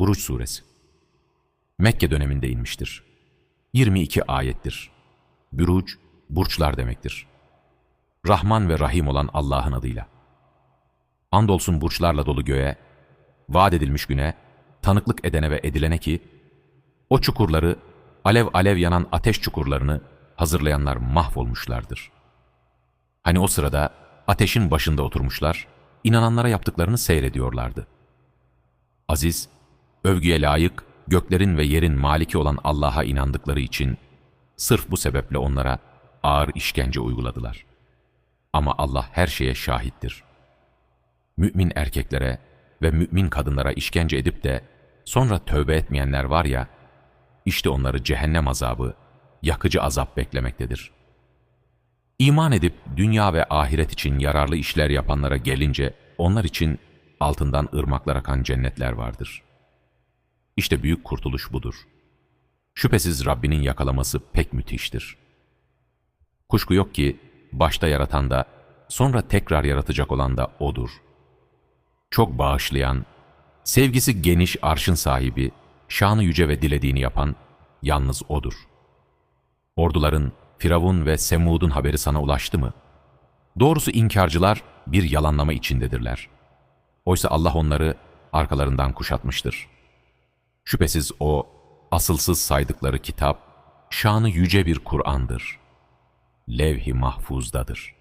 Buruç Suresi Mekke döneminde inmiştir. 22 ayettir. Büruç, burçlar demektir. Rahman ve Rahim olan Allah'ın adıyla. Andolsun burçlarla dolu göğe, vaat edilmiş güne, tanıklık edene ve edilene ki, o çukurları, alev alev yanan ateş çukurlarını hazırlayanlar mahvolmuşlardır. Hani o sırada ateşin başında oturmuşlar, inananlara yaptıklarını seyrediyorlardı. Aziz, övgüye layık, göklerin ve yerin maliki olan Allah'a inandıkları için, sırf bu sebeple onlara ağır işkence uyguladılar. Ama Allah her şeye şahittir. Mümin erkeklere ve mümin kadınlara işkence edip de sonra tövbe etmeyenler var ya, işte onları cehennem azabı, yakıcı azap beklemektedir. İman edip dünya ve ahiret için yararlı işler yapanlara gelince onlar için altından ırmaklar akan cennetler vardır. İşte büyük kurtuluş budur. Şüphesiz Rabbinin yakalaması pek müthiştir. Kuşku yok ki başta yaratan da sonra tekrar yaratacak olan da O'dur. Çok bağışlayan, sevgisi geniş arşın sahibi, şanı yüce ve dilediğini yapan yalnız O'dur. Orduların Firavun ve Semud'un haberi sana ulaştı mı? Doğrusu inkarcılar bir yalanlama içindedirler. Oysa Allah onları arkalarından kuşatmıştır. Şüphesiz O, asılsız saydıkları kitap, şanı yüce bir Kur'an'dır. Levh-i mahfuzdadır.''